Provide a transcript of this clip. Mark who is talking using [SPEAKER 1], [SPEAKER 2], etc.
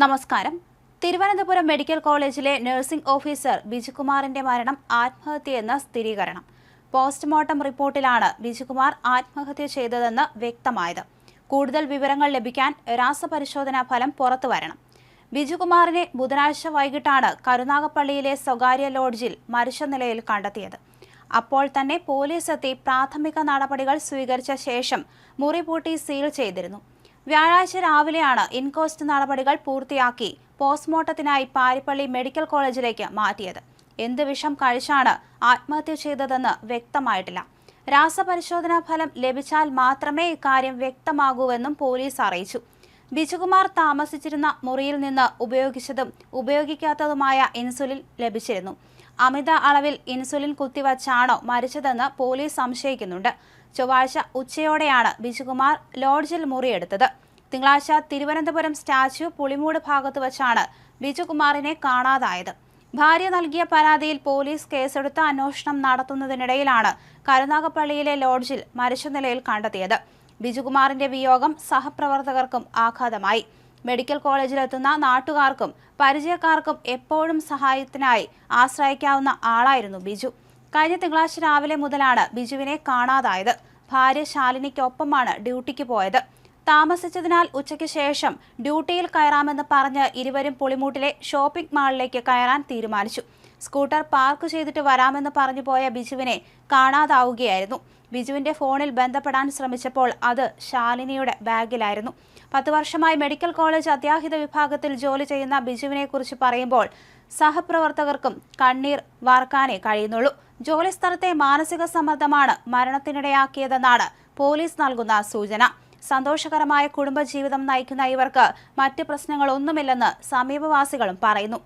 [SPEAKER 1] നമസ്കാരം. തിരുവനന്തപുരം മെഡിക്കൽ കോളേജിലെ nursing officer ബിജുകുമാറിന്റെ മരണം ആത്മഹത്യയെന്ന് സ്ഥിരീകരണം. പോസ്റ്റ്മോർട്ടം റിപ്പോർട്ടിലാണ് ബിജുകുമാർ ആത്മഹത്യ ചെയ്തതെന്ന് വ്യക്തമായത്. കൂടുതൽ വിവരങ്ങൾ ലഭിക്കാൻ രാസപരിശോധനാ ഫലം പുറത്തുവരണം ബിജുകുമാറിനെ ബുധനാഴ്ച വൈകിട്ടാണ് കരുനാഗപ്പള്ളിയിലെ സ്വകാര്യ ലോഡ്ജിൽ മരിച്ച നിലയിൽ കണ്ടെത്തിയത്. അപ്പോൾ തന്നെ പോലീസ് എത്തി പ്രാഥമിക നടപടികൾ സ്വീകരിച്ച ശേഷം മുറി പൂട്ടി സീൽ ചെയ്തിരുന്നു. വ്യാഴാഴ്ച രാവിലെയാണ് ഇൻകോസ്റ്റ് നടപടികൾ പൂർത്തിയാക്കി പോസ്റ്റ്മോർട്ടത്തിനായി പാരിപ്പള്ളി മെഡിക്കൽ കോളേജിലേക്ക് മാറ്റിയത്. എന്ത് വിഷം കഴിച്ചാണ് ആത്മഹത്യ ചെയ്തതെന്ന് വ്യക്തമായിട്ടില്ല. രാസപരിശോധനാ ഫലം ലഭിച്ചാൽ മാത്രമേ ഇക്കാര്യം വ്യക്തമാകൂവെന്നും പോലീസ് അറിയിച്ചു. ബിജുകുമാർ താമസിച്ചിരുന്ന മുറിയിൽ നിന്ന് ഉപയോഗിച്ചതും ഉപയോഗിക്കാത്തതുമായ ഇൻസുലിൻ ലഭിച്ചിരുന്നു. അമിത അളവിൽ ഇൻസുലിൻ കുത്തിവച്ചാണോ മരിച്ചതെന്ന് പോലീസ് സംശയിക്കുന്നുണ്ട്. ചൊവ്വാഴ്ച ഉച്ചയോടെയാണ് ബിജുകുമാർ ലോഡ്ജിൽ മുറിയെടുത്തത്. തിങ്കളാഴ്ച തിരുവനന്തപുരം സ്റ്റാച്യു പുളിമൂട് ഭാഗത്ത് വച്ചാണ് ബിജുകുമാറിനെ കാണാതായത്. ഭാര്യ നൽകിയ പരാതിയിൽ പോലീസ് കേസെടുത്ത് അന്വേഷണം നടത്തുന്നതിനിടയിലാണ് കരുനാഗപ്പള്ളിയിലെ ലോഡ്ജിൽ മരിച്ച നിലയിൽ കണ്ടെത്തിയത്. ബിജുകുമാറിന്റെ വിയോഗം സഹപ്രവർത്തകർക്കും ആഘാതമായി. മെഡിക്കൽ കോളേജിലെത്തുന്ന നാട്ടുകാർക്കും പരിചയക്കാർക്കും എപ്പോഴും സഹായത്തിനായി ആശ്രയിക്കാവുന്ന ആളായിരുന്നു ബിജു. കഴിഞ്ഞ തിങ്കളാഴ്ച രാവിലെ മുതലാണ് ബിജുവിനെ കാണാതായത്. ഭാര്യ ശാലിനിക്കൊപ്പമാണ് ഡ്യൂട്ടിക്ക് പോയത്. താമസിച്ചതിനാൽ ഉച്ചയ്ക്ക് ശേഷം ഡ്യൂട്ടിയിൽ കയറാമെന്ന് പറഞ്ഞ് ഇരുവരും പുളിമൂട്ടിലെ ഷോപ്പിംഗ് മാളിലേക്ക് കയറാൻ തീരുമാനിച്ചു. സ്കൂട്ടർ പാർക്ക് ചെയ്തിട്ട് വരാമെന്ന് പറഞ്ഞു പോയ ബിജുവിനെ കാണാതാവുകയായിരുന്നു. ബിജുവിന്റെ ഫോണിൽ ബന്ധപ്പെടാൻ ശ്രമിച്ചപ്പോൾ അത് ശാലിനിയുടെ ബാഗിലായിരുന്നു. പത്ത് വർഷമായി മെഡിക്കൽ കോളേജ് അത്യാഹിത വിഭാഗത്തിൽ ജോലി ചെയ്യുന്ന ബിജുവിനെക്കുറിച്ച് പറയുമ്പോൾ സഹപ്രവർത്തകർക്കും കണ്ണീർ വാർക്കാനേ കഴിയുന്നുള്ളൂ. ജോലിസ്ഥലത്തെ മാനസിക സമ്മർദ്ദമാണ് മരണത്തിനിടയാക്കിയതെന്നാണ് പോലീസ് നൽകുന്ന സൂചന. സന്തോഷകരമായ കുടുംബജീവിതം നയിക്കുന്ന ഇവർക്ക് മറ്റ് പ്രശ്നങ്ങളൊന്നുമില്ലെന്ന് സമീപവാസികളും പറയുന്നു.